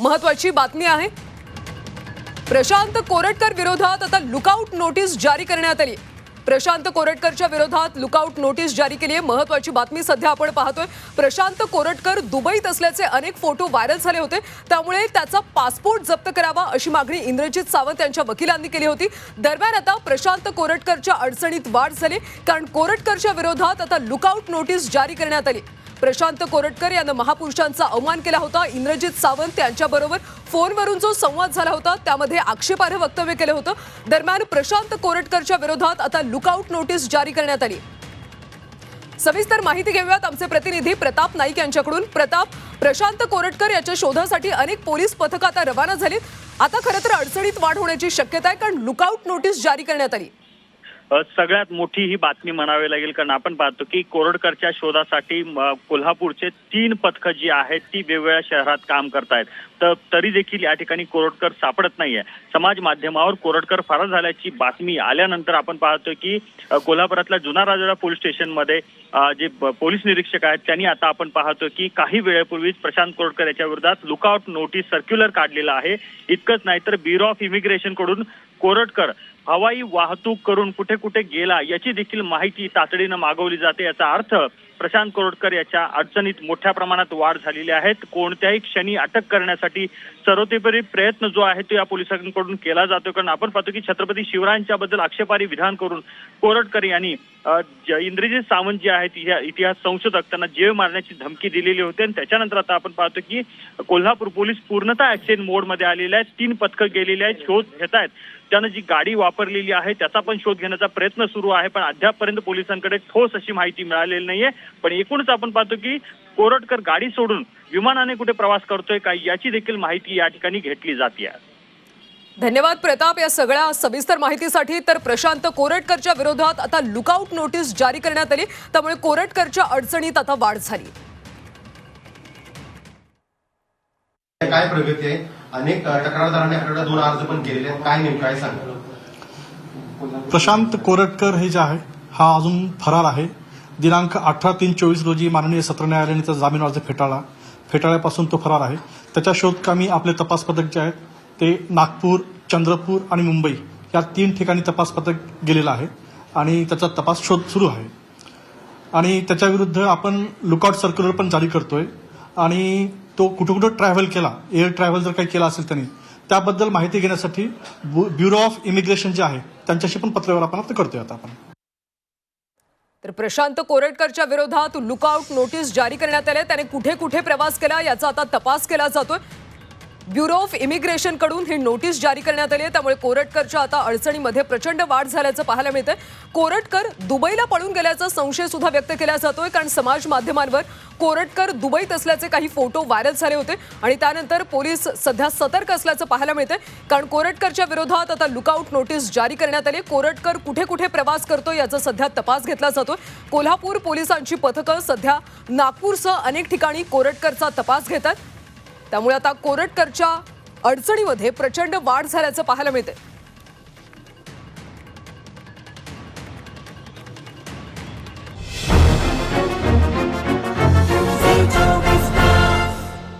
महत्वाची बातमी आहे. प्रशांत कोरटकर विरोधात आता लुकआउट नोटीस जारी करण्यात आली. प्रशांत कोरटकरच्या विरोधात लुकआउट नोटीस जारी केली आहे. महत्वाची बातमी सध्या आपण पाहतोय. प्रशांत कोरटकर दुबईत असल्याचे अनेक फोटो व्हायरल झाले होते. त्यामुळे त्याचा पासपोर्ट जप्त करावा अशी मागणी इंद्रजित सावंत यांच्या वकिलांनी केली होती. दरम्यान आता प्रशांत कोरटकरच्या अडचणीत वाढ झाली. कारण कोरटकरच्या विरोधात आता लुकआउट नोटीस जारी करण्यात आली. प्रशांत कोरटकर यानं महापुरुषांचा अवमान केला होता. इंद्रजित सावंत यांच्याबरोबर फोनवरून जो संवाद झाला होता त्यामध्ये आक्षेपार्ह वक्तव्य केलं होतं. दरम्यान प्रशांत कोरटकरच्या विरोधात आता लुकआउट नोटीस जारी करण्यात आली. सविस्तर माहिती घेऊयात आमचे प्रतिनिधी प्रताप नाईक यांच्याकडून. प्रताप प्रशांत कोरटकर याच्या शोधासाठी अनेक पोलीस पथकं आता रवाना झालीत. आता खरं तर अडचणीत वाढ होण्याची शक्यता आहे कारण लुकआउट नोटीस जारी करण्यात आली. सगळ्यात मोठी ही बातमी म्हणावी लागेल कारण आपण पाहतो की कोरडकरच्या शोधासाठी कोल्हापूरचे तीन पथकं जी आहेत ती वेगवेगळ्या शहरात काम करतायत. तर तरी देखील या ठिकाणी कोरडकर सापडत नाहीये. समाज माध्यमावर कोरडकर फरार झाल्याची बातमी आल्यानंतर आपण पाहतोय की कोल्हापुरातल्या जुना राजवाडा पोलीस स्टेशनमध्ये जे पोलीस निरीक्षक आहेत त्यांनी आता आपण पाहतोय की काही वेळेपूर्वीच प्रशांत कोरडकर याच्या विरोधात लुकआउट नोटीस सर्क्युलर काढलेला आहे. इतकंच नाही तर ब्युरो ऑफ इमिग्रेशनकडून कोरटकर हवाई वाहतूक करून कुठे कुठे गेला याची देखील माहिती तातडीनं मागवली जाते याचा अर्थ प्रशांत कोरटकर याच्या अडचणीत मोठ्या प्रमाणात वाढ झालेली आहेत कोणत्याही क्षणी अटक करण्यासाठी सर्वतोपरी प्रयत्न जो आहे तो या पोलिसांकडून केला जातो कारण आपण पाहतो की छत्रपती शिवरायांच्या बद्दल आक्षेपारी विधान करून कोरटकर यांनी इंद्रजित सावंत जे आहेत इतिहास संशोधक त्यांना जेव मारण्याची धमकी दिलेली होती. आणि त्याच्यानंतर आता आपण पाहतो की कोल्हापूर पोलीस पूर्णतः ऍक्शन मोडमध्ये आलेले आहेत. तीन पथकं गेलेली आहेत. शोध घेत आहेत त्यानं जी गाडी वापरलेली आहे त्याचा पण शोध घेण्याचा प्रयत्न सुरू आहे पण अद्यापपर्यंत पोलिसांकडे ठोस अशी माहिती मिळालेली नाहीये. पण एकूणच आपण पाहतो की कोरटकर गाडी सोडून विमानाने कुठे प्रवास करतोय का याची देखील माहिती या ठिकाणी घेतली जाते. धन्यवाद प्रताप या सगळ्या सविस्तर माहितीसाठी. तर प्रशांत कोरटकरच्या विरोधात आता लुकआउट नोटीस जारी करण्यात आली. त्यामुळे कोरटकरच्या अडचणीत आता वाढ झाली. काय प्रगती आहे? अनेक तक्रारदारांनी आपल्याकडे दोन अर्ज पण केलेले आहेत. काय नेमकं काय सांगा. प्रशांत कोरटकर हे जे आहे हा अजून फरार आहे. दिनांक अठरा तीन चोवीस रोजी माननीय सत्र न्यायालयाने त्याचा जामीन अर्ज फेटाळला. फेटाळ्यापासून तो फरार आहे. त्याच्या शोधकामी आपले तपास पथक जे आहेत ते नागपूर चंद्रपूर आणि मुंबई या तीन ठिकाणी तपास पथक गेलेलं आहे आणि त्याचा तपास शोध सुरू आहे. आणि त्याच्याविरुद्ध आपण लुकआउट सर्क्युलर पण जारी करतोय. आणि तो कुठं कुठं ट्रॅव्हल केला. एअर ट्रॅव्हल जर काही केला असेल त्यांनी त्याबद्दल माहिती घेण्यासाठी ब्युरो ऑफ इमिग्रेशन जे आहे त्यांच्याशी पण पत्रव्यवहार आपण आता करतोय आता आपण. तर प्रशांत कोरटकरच्या विरोधात लुकआउट नोटीस जारी करण्यात आले. त्याने कुठे कुठे प्रवास केला याचा आता तपास केला जातोय. ब्युरो ऑफ इमिग्रेशनकडून ही नोटीस जारी करण्यात आली आहे. त्यामुळे कोरटकरच्या आता अडचणीमध्ये प्रचंड वाढ झाल्याचं पाहायला मिळतंय. कोरटकर दुबईला पळून गेल्याचा संशय सुद्धा व्यक्त केला जातोय कारण समाज माध्यमांवर कोरटकर दुबईत असल्याचे काही फोटो व्हायरल झाले होते. आणि त्यानंतर पोलीस सध्या सतर्क असल्याचं पाहायला मिळतंय. कारण कोरटकरच्या विरोधात आता लुकआउट नोटीस जारी करण्यात आली कोरटकर कुठे कुठे प्रवास करतो याचा सध्या तपास घेतला जातोय. कोल्हापूर पोलिसांची पथकं सध्या नागपूरसह अनेक ठिकाणी कोरटकरचा तपास घेतात. त्यामुळे आता कोरटकरच्या अडचणीमध्ये प्रचंड वाढ झाल्याचं पाहायला मिळते